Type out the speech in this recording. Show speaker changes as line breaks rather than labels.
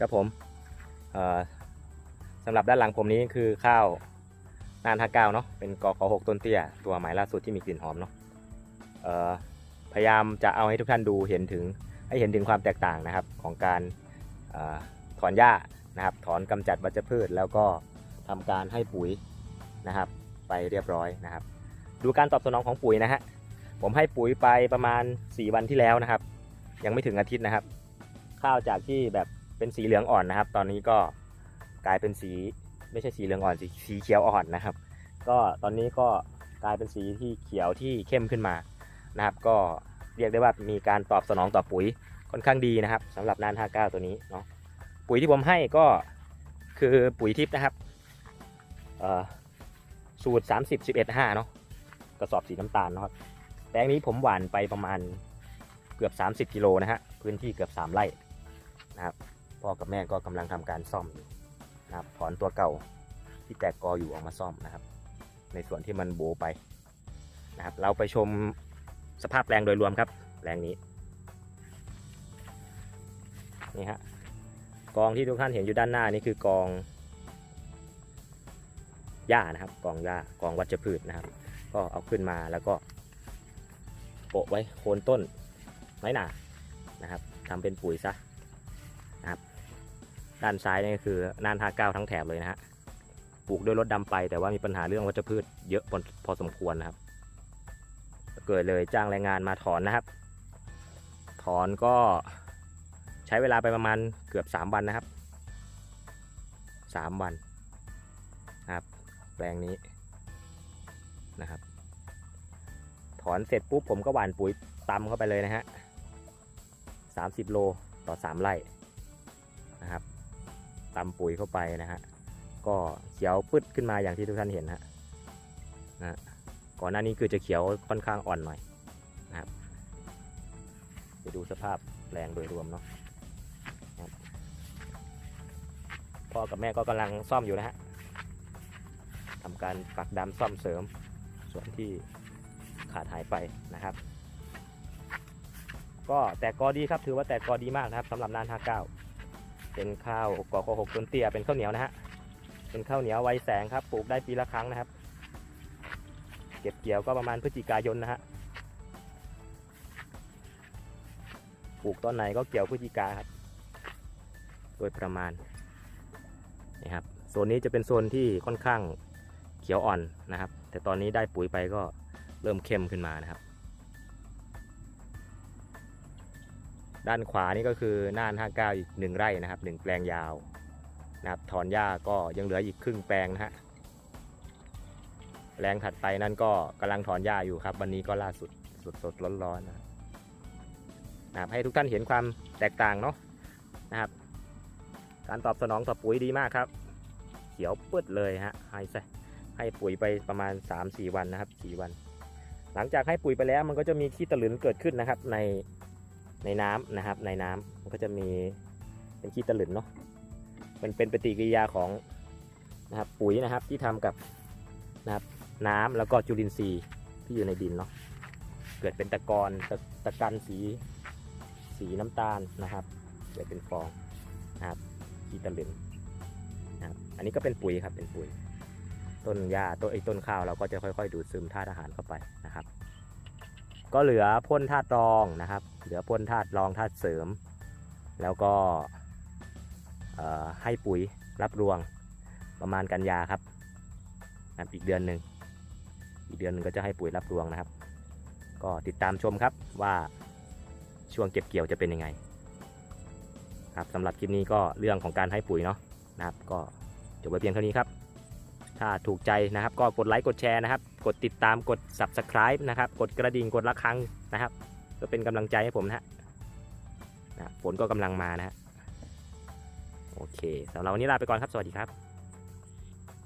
ครับผมสำหรับด้านหลังผมนี้คือข้าวนานห้าก้าเนาะเป็นกอขอหกต้นเตี้ย ตัวใหม่ล่าสุดที่มีกลิ่นหอมเนาะพยายามจะเอาให้ทุกท่านดูเห็นถึงให้เห็นถึงความแตกต่างนะครับของการอถอนหญ้านะครับถอนกำจัดวัชพืช แล้วก็ทำการให้ปุ๋ยนะครับ ไปเรียบร้อยนะครับ ดูการตอบสนองของปุ๋ยนะฮะผมให้ปุ๋ยไปประมาณ 4 วันที่แล้วนะครับ ยังไม่ถึงอาทิตย์นะครับ ข้าวจากที่แบบ เป็นสีเหลืองอ่อนนะครับ ตอนนี้ก็กลายเป็นสีไม่ใช่สีเหลืองอ่อนสีสีเขียวอ่อนนะครับ ก็ตอนนี้ก็กลายเป็นสีที่เขียวที่เข้มขึ้นมานะครับ ก็เรียกได้ว่ามีการตอบสนองต่อปุ๋ยค่อนข้างดีนะครับสำหรับนาน59 ตัวนี้เนาะปุ๋ยที่ผมให้ก็คือปุ๋ยทิพย์นะครับสูตร 30 11 5เนาะกระสอบสีน้ำตาลเนาะครับแปลงนี้ผมหว่านไปประมาณเกือบ 30 กิโลนะฮะพื้นที่เกือบ 3 ไร่นะครับ พ่อกับแม่ก็กำลังทำการซ่อมอยู่นะครับถอนตัวเก่าที่แตกกออยู่ออกมาซ่อมนะครับ ในส่วนที่มันโบไปนะครับ เราไปชมสภาพแปลงโดยรวมครับแปลงนี้นี่ฮะกองที่ทุกท่านเห็นอยู่ด้านหน้านี่คือกองหญ้านะครับ กองหญ้ากองวัชพืชนะครับ ก็เอาขึ้นมาแล้วก็โปะไว้โคนต้นไม้หนานะครับทำเป็นปุ๋ยซะ ด้านซ้ายนี่ก็คือน่านห้าเก้าทั้งแถบเลยนะฮะ ปลูกด้วยรถดำไปแต่ว่ามีปัญหาเรื่องวัชพืชเยอะพอพอสมควรนะครับ เกิดเลยจ้างแรงงานมาถอนนะครับ ถอนก็ใช้เวลาไปประมาณเกือบ 3 วันนะครับ 3 วันนะครับแปลงนี้นะครับ ถอนเสร็จปุ๊บผมก็หว่านปุ๋ยตำเข้าไปเลยนะฮะ30 โลต่อ 3 ไร่ ตำปุ๋ยเข้าไปนะฮะก็เขียวปึ๊ดขึ้นมาอย่างที่ทุกท่านเห็นนะนะก่อนหน้านี้คือจะเขียวค่อนข้างอ่อนหน่อยนะครับไปดูสภาพแปลงโดยรวมเนาะพ่อกับแม่ก็กำลังซ่อมอยู่นะฮะทำการปักดำซ่อมเสริมส่วนที่ขาดหายไปนะครับ ก็แตกกอดีครับถือว่าแตกกอดีมากนะครับสำหรับนาน 59 เป็นข้าวกอโคหกต้นเตี้ยเป็นข้าวเหนียวนะฮะเป็นข้าวเหนียวไวแสงครับปลูกได้ปีละครั้งนะครับ เก็บเกี่ยวก็ประมาณพฤศจิกายนนะฮะปลูกต้นไหนก็เกี่ยวพฤศจิกาครับโดยประมาณนี่ครับโซนนี้จะเป็นโซนที่ค่อนข้างเขียวอ่อนนะครับ แต่ตอนนี้ได้ปุ๋ยไปก็เริ่มเข้มขึ้นมานะครับ ด้านขวานี่ก็คือน่าน 59 อีกหนึ่งไร่นะครับหนึ่งแปลงยาวนะครับถอนหญ้าก็ยังเหลืออีกครึ่งแปลงนะฮะแปลงถัดไปนั่นก็กำลังถอนหญ้าอยู่ครับ วันนี้ก็ล่าสุดสดสดร้อนร้อนๆนะครับนะครับให้ทุกท่านเห็นความแตกต่างเนาะนะครับ การตอบสนองต่อปุ๋ยดีมากครับ เขียวปื้ดเลยฮะให้ใส่ให้ปุ๋ยไปประมาณ 3-4 วันนะครับ 4 วัน หลังจากให้ปุ๋ยไปแล้วมันก็จะมีขี้ตะหลืนเกิดขึ้นนะครับ ใน ในน้ำนะครับในน้ำมันก็จะมีเป็นขี้ตะหลืนเนาะมันเป็นปฏิกิริยาของนะครับปุ๋ยนะครับที่ทำกับนะครับน้ำแล้วก็จุลินทรีย์ที่อยู่ในดินเนาะเกิดเป็นตะกอนตะตะกันสีสีน้ำตาลนะครับเกิดเป็นฟองนะครับที่ตะลึงนะครับอันนี้ก็เป็นปุ๋ยครับเป็นปุ๋ย ต้นหญ้าต้นไอ้ต้นข้าวเราก็จะค่อยๆ ดูดซึมธาตุอาหารเข้าไปนะครับ ก็เหลือพ่นธาตุรองนะครับ เหลือพ่นธาตุรองธาตุเสริม แล้วก็ให้ปุ๋ยรับรวงประมาณกันยาครับนะอีกเดือนหนึ่งอีกเดือนหนึ่งก็จะให้ปุ๋ยรับรวงนะครับ ก็ติดตามชมครับว่าช่วงเก็บเกี่ยวจะเป็นยังไงครับสำหรับคลิปนี้ก็เรื่องของการให้ปุ๋ยเนาะนะครับ ก็จบไปเพียงเท่านี้ครับ ถ้าถูกใจนะครับ ก็กดไลค์กดแชร์นะครับ กดติดตามกด subscribe นะครับ กดกระดิ่งกดละครังนะครับ ก็เป็นกำลังใจให้ผมนะฮะฝนก็กำลังมานะฮะโอเคสำหรับวันนี้ลาไปก่อนครับสวัสดีครับ